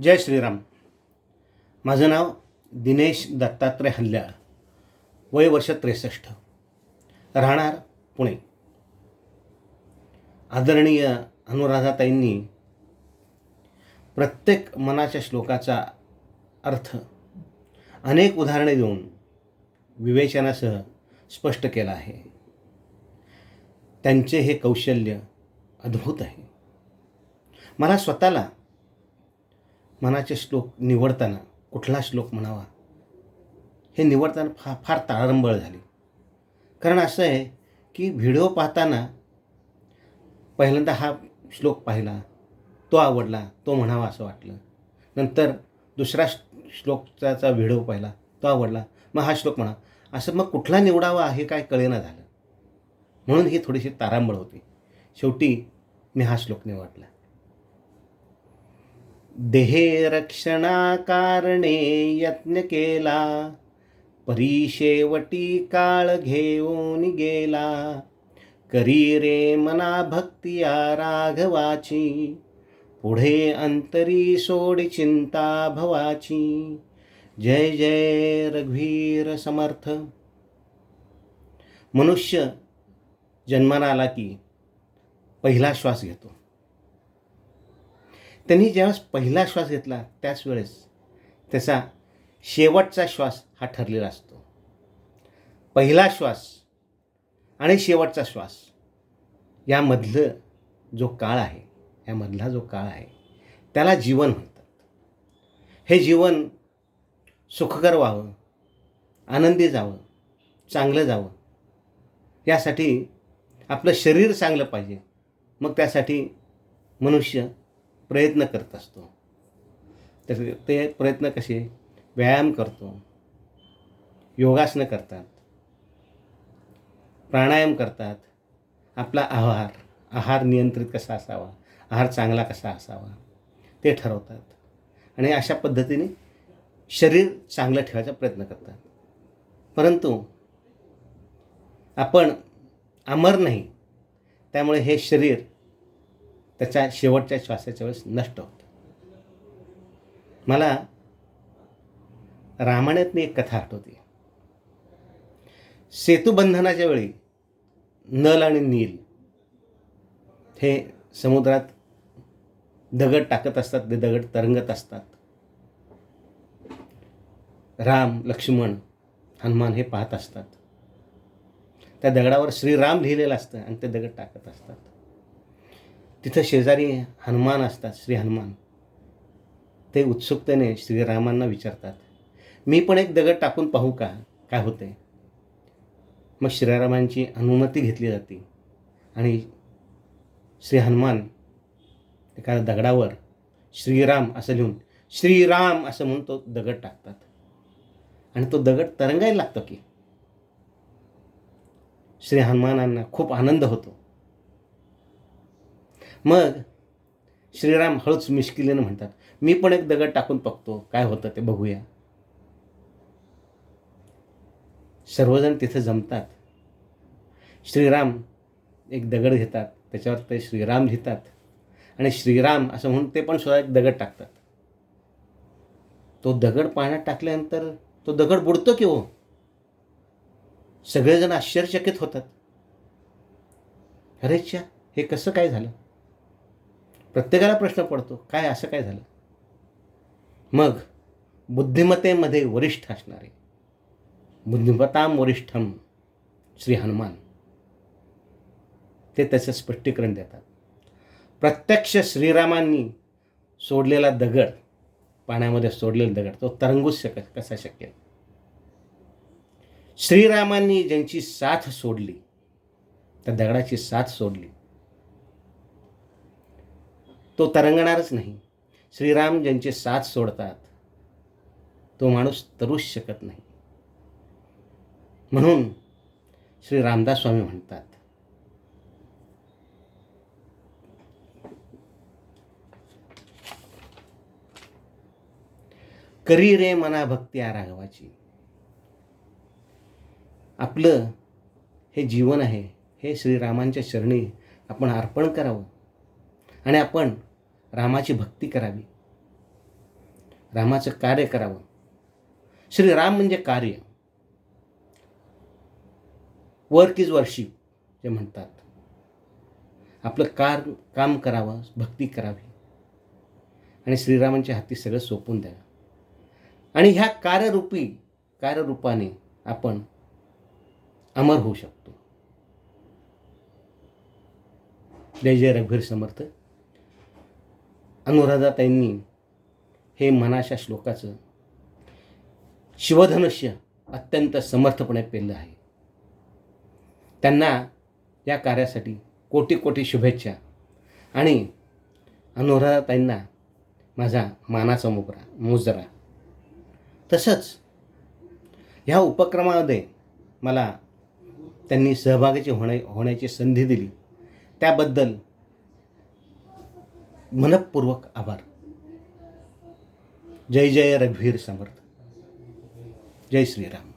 जय श्रीराम. माझं नाव दिनेश दत्तात्रय हल्ल्याळ वय वर्ष त्रेसष्ट. राहणार पुणे. आदरणीय अनुराधाताईंनी प्रत्येक मनाच्या श्लोकाचा अर्थ अनेक उदाहरणे देऊन विवेचनासह स्पष्ट केला आहे. त्यांचे हे कौशल्य अद्भुत आहे. मला स्वतःला मनाचे श्लोक निवडताना कुठला श्लोक म्हणावा हे निवडताना फा फार ताळंबळ झाली. कारण असं आहे की व्हिडिओ पाहताना पहिल्यांदा हा श्लोक पाहिला तो आवडला तो म्हणावा असं वाटलं. नंतर दुसरा श्लोकचा व्हिडिओ पाहिला तो आवडला मग हा श्लोक म्हणा असं मग कुठला निवडावा हे काय कळेना झालं. म्हणून ही थोडीशी तारांबळ होती. शेवटी मी हा श्लोक निवडला. देहे रक्षणाकारणे यत्न केला. परीशेवटी काळ घेऊन गेला. करी रे मना भक्तिया राघवाची. पुढे अंतरी सोड चिंता भवाची. जय जय रघुवीर समर्थ. मनुष्य जन्माला आला की पहिला श्वास घेतो. त्यांनी ज्यावेळेस पहिला श्वास घेतला त्याच वेळेस त्याचा शेवटचा श्वास हा ठरलेला असतो. पहिला श्वास आणि शेवटचा श्वास यामधलं जो काळ आहे यामधला जो काळ आहे त्याला जीवन म्हणतात. हे जीवन सुखकर व्हावं आनंदी जावं चांगलं जावं यासाठी आपलं शरीर चांगलं पाहिजे. मग त्यासाठी मनुष्य प्रयत्न करत असतो. तर ते प्रयत्न कसे? व्यायाम करतो. योगासनं करतात. प्राणायाम करतात. आपला आहार आहार नियंत्रित कसा असावा? आहार चांगला कसा असावा? ते ठरवतात. आणि अशा पद्धतीने शरीर चांगलं ठेवायचा प्रयत्न करतात. परंतु आपण अमर नाही त्यामुळे हे शरीर त्याच्या शेवटच्या श्वासाच्या वेळेस नष्ट होतं. मला रामायणातली एक कथा आठवते. सेतुबंधनाच्या वेळी नल आणि नील हे समुद्रात दगड टाकत असतात ते दगड तरंगत असतात. राम लक्ष्मण हनुमान हे पाहत असतात. त्या दगडावर श्रीराम लिहिलेलं असतं आणि ते दगड टाकत असतात. तिथं शेजारी हनुमान असतात श्री हनुमान. ते उत्सुकतेने श्रीरामांना विचारतात. मी पण एक दगड टाकून पाहू का? काय होते मग श्रीरामांची अनुमती घेतली जाते. आणि श्री हनुमान एका दगडावर श्रीराम असं लिहून श्रीराम असं म्हणून तो दगड टाकतात. आणि तो दगड तरंगायला लागतो की. श्री हनुमानांना खूप आनंद होतो. मग श्रीराम हळूच मिश्किलीनं म्हणतात मी पण एक दगड टाकून बघतो काय होतं ते बघूया. सर्वजण तिथे जमतात. श्रीराम एक दगड घेतात त्याच्यावर ते श्रीराम लिहितात. आणि श्रीराम असं म्हणून ते पण सुद्धा एक दगड टाकतात. तो दगड पाण्यात टाकल्यानंतर तो दगड बुडतो की हो? सगळेजण आश्चर्यचकित होतात. अरेच्या हे कसं काय झालं? प्रत्येकाला प्रश्न पडतो काय असं काय झालं? मग बुद्धिमत्तेमध्ये वरिष्ठ असणारे बुद्धिमताम वरिष्ठम श्री हनुमान ते त्याचं स्पष्टीकरण देतात. प्रत्यक्ष श्रीरामांनी सोडलेला दगड पाण्यामध्ये सोडलेला दगड तो तरंगूच शक कसा शक्य? श्रीरामांनी ज्यांची साथ सोडली त्या दगडाची साथ सोडली. तो तरंगणारच नाही. श्रीराम ज्यांचे साथ सोडतात तो माणूस तरूच शकत नाही. म्हणून श्री रामदास स्वामी म्हणतात करी रे मना भक्ती या राघवाची. आपलं हे जीवन आहे हे श्रीरामांच्या चरणी आपण अर्पण करावं. आणि आपण रामाची भक्ती करावी. रामाचं कार्य करावं. श्रीराम म्हणजे कार्य. वर्क इज वर्शिप जे म्हणतात. आपलं कार काम करावं भक्ती करावी. आणि श्रीरामांच्या हाती सगळं सोपून द्यावं. आणि ह्या कार्यरूपी कार्यरूपाने आपण अमर होऊ शकतो. जय जय रघुवीर समर्थ. अनुराधाताईंनी हे मनाशा श्लोकाचं शिवधनुष्य अत्यंत समर्थपणे पेरलं आहे. त्यांना या कार्यासाठी कोटी कोटी शुभेच्छा. आणि अनुराधाताईंना माझा मानाचा मोगरा मुजरा. तसंच ह्या उपक्रमामध्ये मला त्यांनी सहभागाची होण्या होण्याची संधी दिली. त्याबद्दल मनपूर्वक आभार. जय जय रघुवीर समर्थ. जय श्रीराम.